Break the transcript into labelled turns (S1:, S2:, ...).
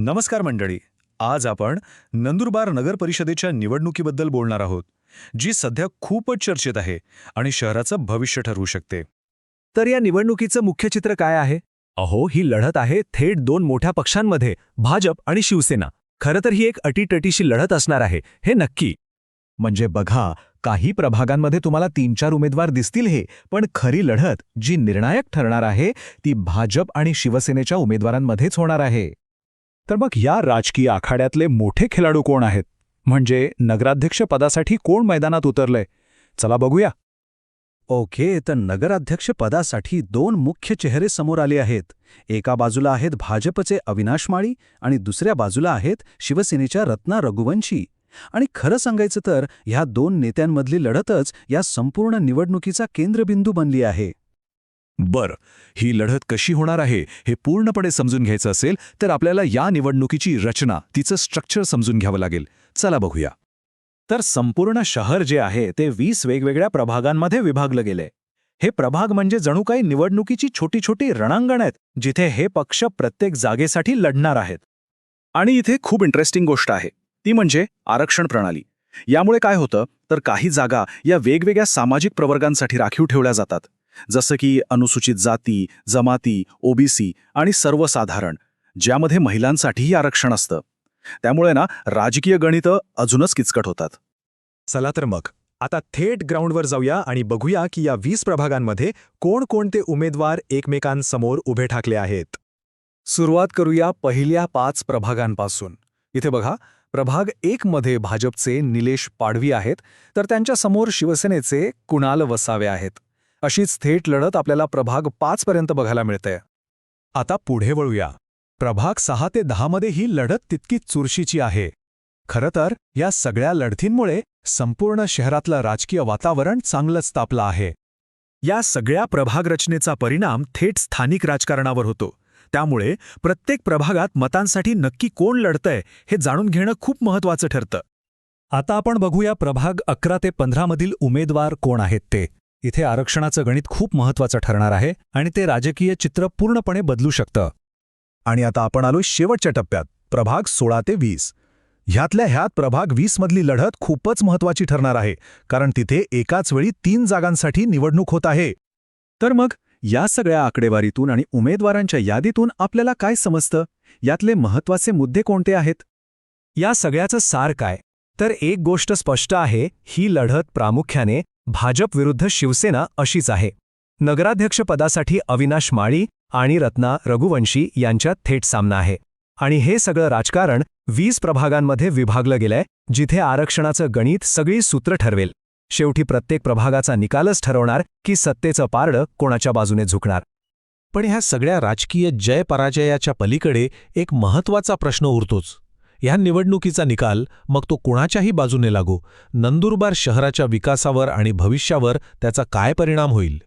S1: नमस्कार मंडळी. आज आपण नंदुरबार नगर परिषदेच्या निवडणुकीबद्दल बोलणार आहोत जी सध्या खूपच चर्चेत आहे आणि शहराचं भविष्य ठरवू शकते.
S2: तर या निवडणुकीचं मुख्य चित्र काय आहे? अहो ही लढत आहे थेट दोन मोठ्या पक्षांमध्ये भाजप आणि शिवसेना. खरं तर ही एक अटीटटीशी लढत असणार आहे हे नक्की. म्हणजे बघा काही प्रभागांमध्ये तुम्हाला तीन चार उमेदवार दिसतील हे पण खरी लढत जी निर्णायक ठरणार आहे ती भाजप आणि शिवसेनेच्या उमेदवारांमध्येच होणार आहे. तर मग या राजकीय आखाड्यातले मोठे खेळाडू कोण आहेत? म्हणजे नगराध्यक्ष पदासाठी कोण मैदानात उतरलंय? चला बघूया. ओके तर नगराध्यक्ष पदासाठी दोन मुख्य चेहरे समोर आले आहेत. एका बाजूला आहेत भाजपचे अविनाश माळी आणि दुसऱ्या बाजूला आहेत शिवसेनेच्या रत्ना रघुवंशी. आणि खरं सांगायचं तर ह्या दोन नेत्यांमधली लढतच या संपूर्ण निवडणुकीचा केंद्रबिंदू बनली आहे.
S3: बर ही लढत कशी होणार आहे हे पूर्णपणे समजून घ्यायचं असेल तर आपल्याला या निवडणुकीची रचना तिचं स्ट्रक्चर समजून घ्यावं लागेल. चला बघूया.
S2: तर संपूर्ण शहर जे आहे ते वीस वेगवेगळ्या प्रभागांमध्ये विभागलं गेले हे प्रभाग म्हणजे जणू काही निवडणुकीची छोटी छोटी रणांगण आहेत जिथे हे पक्ष प्रत्येक जागेसाठी लढणार आहेत.
S4: आणि इथे खूप इंटरेस्टिंग गोष्ट आहे ती म्हणजे आरक्षण प्रणाली. यामुळे काय होतं तर काही जागा या वेगवेगळ्या सामाजिक प्रवर्गांसाठी राखीव ठेवल्या जातात. जसं की अनुसूचित जाती जमाती ओबीसी आणि सर्वसाधारण ज्यामध्ये महिलांसाठीही आरक्षण असतं. त्यामुळे ना राजकीय गणितं अजूनच किचकट होतात.
S2: चला तर मग आता थेट ग्राउंडवर जाऊया आणि बघूया की या वीस प्रभागांमध्ये कोणकोणते उमेदवार एकमेकांसमोर उभे ठाकले आहेत. सुरुवात करूया पहिल्या पाच प्रभागांपासून. इथे बघा प्रभाग एक मध्ये भाजपचे निलेश पाडवी आहेत तर त्यांच्यासमोर शिवसेनेचे कुणाल वसावे आहेत? अशीच थेट लढत आपल्याला प्रभाग पाच पर्यंत बघायला मिळते. आता पुढे वळूया. प्रभाग सहा ते दहामध्ये ही लढत तितकीच चुरशीची आहे. खरं तर या सगळ्या लढतींमुळे संपूर्ण शहरातलं राजकीय वातावरण चांगलंच तापलं आहे. या सगळ्या प्रभाग रचनेचा परिणाम थेट स्थानिक राजकारणावर होतो. त्यामुळे प्रत्येक प्रभागात मतांसाठी नक्की कोण लढतंय हे जाणून घेणं खूप महत्वाचं ठरतं. आता आपण बघूया प्रभाग अकरा ते पंधरामधील उमेदवार कोण आहेत ते. इथे आरक्षणाचं गणित खूप महत्वाचं ठरणार आहे आणि ते राजकीय चित्र पूर्णपणे बदलू शकतं. आणि आता आपण आलो शेवटच्या टप्प्यात प्रभाग सोळा ते वीस. ह्यातल्या ह्यात प्रभाग वीसमधली लढत खूपच महत्वाची ठरणार आहे कारण तिथे एकाच वेळी तीन जागांसाठी निवडणूक होत आहे. तर मग या सगळ्या आकडेवारीतून आणि उमेदवारांच्या यादीतून आपल्याला काय समजतं? यातले महत्त्वाचे मुद्दे कोणते आहेत? या सगळ्याचं सार काय? तर एक गोष्ट स्पष्ट आहे ही लढत प्रामुख्याने भाजप विरुद्ध शिवसेना अशीच आहे. नगराध्यक्षपदासाठी अविनाश माळी आणि रत्ना रघुवंशी यांच्यात थेट सामना आहे. आणि हे सगळं राजकारण वीस प्रभागांमध्ये विभागलं गेलंय जिथे आरक्षणाचं गणित सगळी सूत्र ठरवेल. शेवटी प्रत्येक प्रभागाचा निकालच ठरवणार की सत्तेचं पारडं कोणाच्या बाजूने झुकणार.
S5: पण ह्या सगळ्या राजकीय जय पराजयाच्या पलीकडे एक महत्त्वाचा प्रश्न उरतोच. ह्या निवडणुकीचा निकाल मग तो कुणाच्याही बाजूने लागो? नंदुरबार शहराच्या विकासावर आणि भविष्यावर त्याचा काय परिणाम होईल?